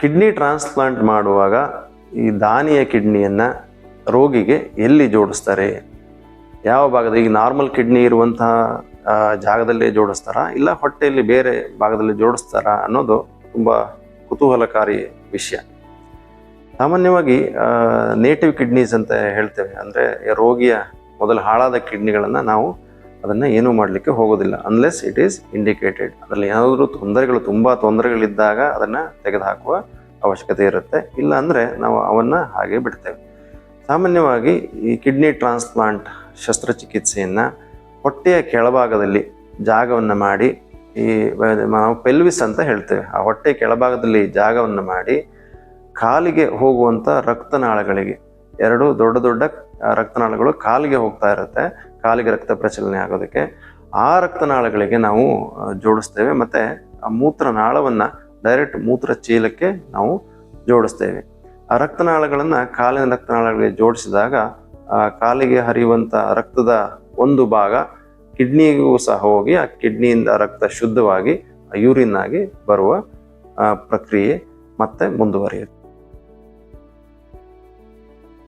Kidney transplant ಮಾಡುವಾಗ ಈ ದಾನಿಯ ಕಿಡ್ನಿಯನ್ನು ರೋಗಿಗೆ ಎಲ್ಲಿ ಜೋಡಿಸ್ತಾರೆ? ಯಾವ ಭಾಗದ ಈಗ ನಾರ್ಮಲ್ ಕಿಡ್ನಿ ಇರುವಂತಹ ಜಾಗದಲ್ಲೇ ಜೋಡಿಸ್ತಾರಾ? ಇಲ್ಲ ಹೊಟ್ಟೆಯಲ್ಲಿ ಬೇರೆ ಭಾಗದಲ್ಲಿ ಜೋಡಿಸ್ತಾರಾ ಅನ್ನೋದು ತುಂಬ ಕುತೂಹಲಕಾರಿ ವಿಷಯ. ಸಾಮಾನ್ಯವಾಗಿ ನೇಟಿವ್ ಕಿಡ್ನೀಸ್ ಅಂತ ಹೇಳ್ತೇವೆ. ಅಂದರೆ ರೋಗಿಯ ಮೊದಲು ಹಾಳಾದ ಕಿಡ್ನಿಗಳನ್ನು ನಾವು ಅದನ್ನು ಏನೂ ಮಾಡಲಿಕ್ಕೆ ಹೋಗೋದಿಲ್ಲ. ಅನ್ಲೆಸ್ ಇಟ್ ಈಸ್ ಇಂಡಿಕೇಟೆಡ್ ಅದರಲ್ಲಿ ಏನಾದರೂ ತೊಂದರೆಗಳು, ತುಂಬ ತೊಂದರೆಗಳಿದ್ದಾಗ ಅದನ್ನು ತೆಗೆದುಹಾಕುವ ಅವಶ್ಯಕತೆ ಇರುತ್ತೆ. ಇಲ್ಲ ಅಂದರೆ ನಾವು ಅವನ್ನು ಹಾಗೆ ಬಿಡ್ತೇವೆ. ಸಾಮಾನ್ಯವಾಗಿ ಈ ಕಿಡ್ನಿ ಟ್ರಾನ್ಸ್ಪ್ಲಾಂಟ್ ಶಸ್ತ್ರಚಿಕಿತ್ಸೆಯನ್ನು ಹೊಟ್ಟೆಯ ಕೆಳಭಾಗದಲ್ಲಿ ಜಾಗವನ್ನು ಮಾಡಿ ಈ ನಾವು ಪೆಲ್ವಿಸ್ ಅಂತ ಹೇಳ್ತೇವೆ. ಆ ಹೊಟ್ಟೆ ಕೆಳಭಾಗದಲ್ಲಿ ಜಾಗವನ್ನು ಮಾಡಿ ಕಾಲಿಗೆ ಹೋಗುವಂಥ ರಕ್ತನಾಳಗಳಿಗೆ ಎರಡು ದೊಡ್ಡ ದೊಡ್ಡ ರಕ್ತನಾಳಗಳು ಕಾಲಿಗೆ ಹೋಗ್ತಾ ಇರುತ್ತೆ. ಕಾಲಿಗೆ ರಕ್ತ ಪ್ರಚಲನೆ ಆಗೋದಕ್ಕೆ ಆ ರಕ್ತನಾಳಗಳಿಗೆ ನಾವು ಜೋಡಿಸ್ತೇವೆ. ಮತ್ತು ಆ ಮೂತ್ರನಾಳವನ್ನು ಡೈರೆಕ್ಟ್ ಮೂತ್ರ ಚೀಲಕ್ಕೆ ನಾವು ಜೋಡಿಸ್ತೇವೆ. ಆ ರಕ್ತನಾಳಗಳನ್ನು ಕಾಲಿನ ರಕ್ತನಾಳಗಳಿಗೆ ಜೋಡಿಸಿದಾಗ, ಆ ಕಾಲಿಗೆ ಹರಿಯುವಂಥ ರಕ್ತದ ಒಂದು ಭಾಗ ಕಿಡ್ನಿಗೂ ಸಹ ಹೋಗಿ ಆ ಕಿಡ್ನಿಯಿಂದ ರಕ್ತ ಶುದ್ಧವಾಗಿ ಯೂರಿನ್ ಆಗಿ ಬರುವ ಪ್ರಕ್ರಿಯೆ ಮತ್ತೆ ಮುಂದುವರಿಯುತ್ತೆ.